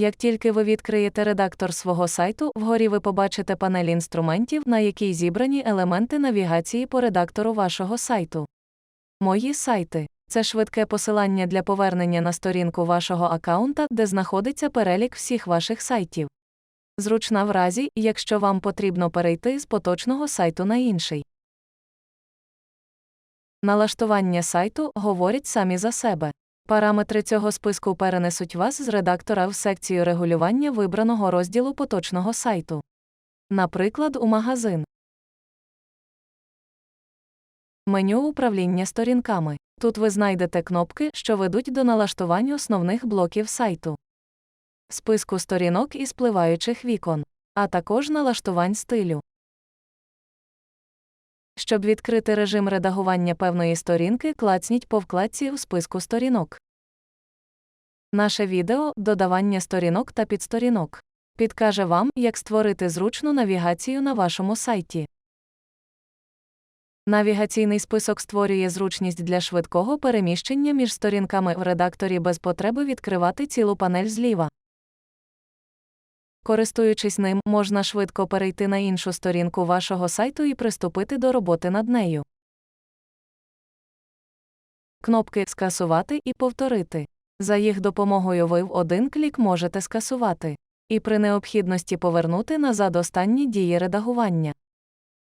Як тільки ви відкриєте редактор свого сайту, вгорі ви побачите панель інструментів, на якій зібрані елементи навігації по редактору вашого сайту. Мої сайти це швидке посилання для повернення на сторінку вашого аккаунта, де знаходиться перелік всіх ваших сайтів. Зручна в разі, якщо вам потрібно перейти з поточного сайту на інший. Налаштування сайту говорять самі за себе. Параметри цього списку перенесуть вас з редактора в секцію регулювання вибраного розділу поточного сайту. Наприклад, у магазин. Меню управління сторінками. Тут ви знайдете кнопки, що ведуть до налаштувань основних блоків сайту, списку сторінок і спливаючих вікон, а також налаштувань стилю. Щоб відкрити режим редагування певної сторінки, клацніть по вкладці у списку сторінок. Наше відео додавання сторінок та підсторінок підкаже вам, як створити зручну навігацію на вашому сайті. Навігаційний список створює зручність для швидкого переміщення між сторінками в редакторі без потреби відкривати цілу панель зліва. Користуючись ним, можна швидко перейти на іншу сторінку вашого сайту і приступити до роботи над нею. Кнопки Скасувати і Повторити. За їх допомогою ви в один клік можете скасувати і при необхідності повернути назад останні дії редагування.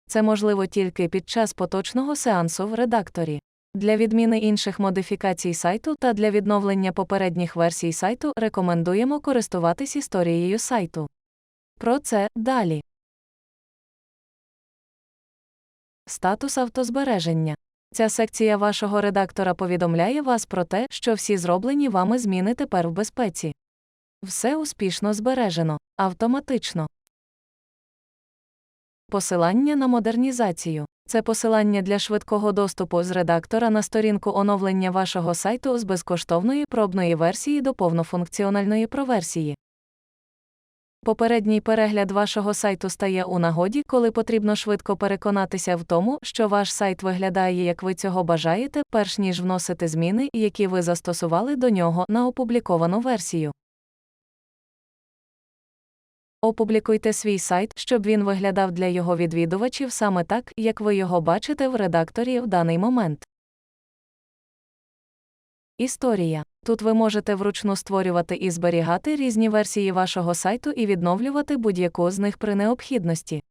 Це можливо тільки під час поточного сеансу в редакторі. Для відміни інших модифікацій сайту та для відновлення попередніх версій сайту рекомендуємо користуватись історією сайту. Про це далі. Статус автозбереження. Ця секція вашого редактора повідомляє вас про те, що всі зроблені вами зміни тепер в безпеці. Все успішно збережено, автоматично. Посилання на модернізацію. Це посилання для швидкого доступу з редактора на сторінку оновлення вашого сайту з безкоштовної пробної версії до повнофункціональної проверсії. Попередній перегляд вашого сайту стає у нагоді, коли потрібно швидко переконатися в тому, що ваш сайт виглядає, як ви цього бажаєте, перш ніж вносити зміни, які ви застосували до нього на опубліковану версію. Опублікуйте свій сайт, щоб він виглядав для його відвідувачів саме так, як ви його бачите в редакторі в даний момент. Історія. Тут ви можете вручну створювати і зберігати різні версії вашого сайту і відновлювати будь-яку з них при необхідності.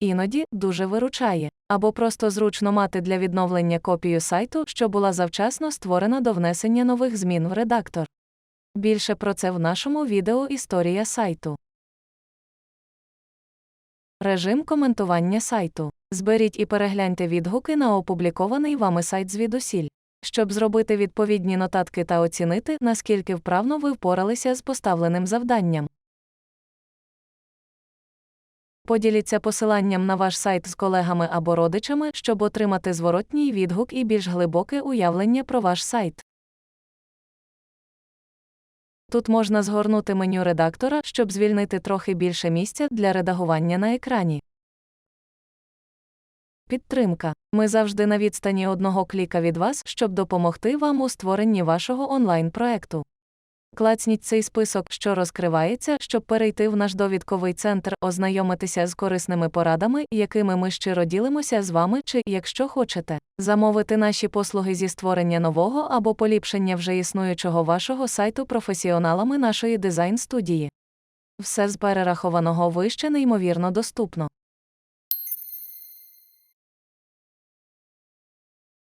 Іноді дуже виручає, або просто зручно мати для відновлення копію сайту, що була завчасно створена до внесення нових змін в редактор. Більше про це в нашому відео Історія сайту. Режим коментування сайту. Зберіть і перегляньте відгуки на опублікований вами сайт звідусіль, щоб зробити відповідні нотатки та оцінити, наскільки вправно ви впоралися з поставленим завданням. Поділіться посиланням на ваш сайт з колегами або родичами, щоб отримати зворотній відгук і більш глибоке уявлення про ваш сайт. Тут можна згорнути меню редактора, щоб звільнити трохи більше місця для редагування на екрані. Підтримка. Ми завжди на відстані одного кліка від вас, щоб допомогти вам у створенні вашого онлайн-проекту. Клацніть цей список, що розкривається, щоб перейти в наш довідковий центр, ознайомитися з корисними порадами, якими ми щиро ділимося з вами, чи, якщо хочете, замовити наші послуги зі створення нового або поліпшення вже існуючого вашого сайту професіоналами нашої дизайн студії. Все з перерахованого вище неймовірно доступно.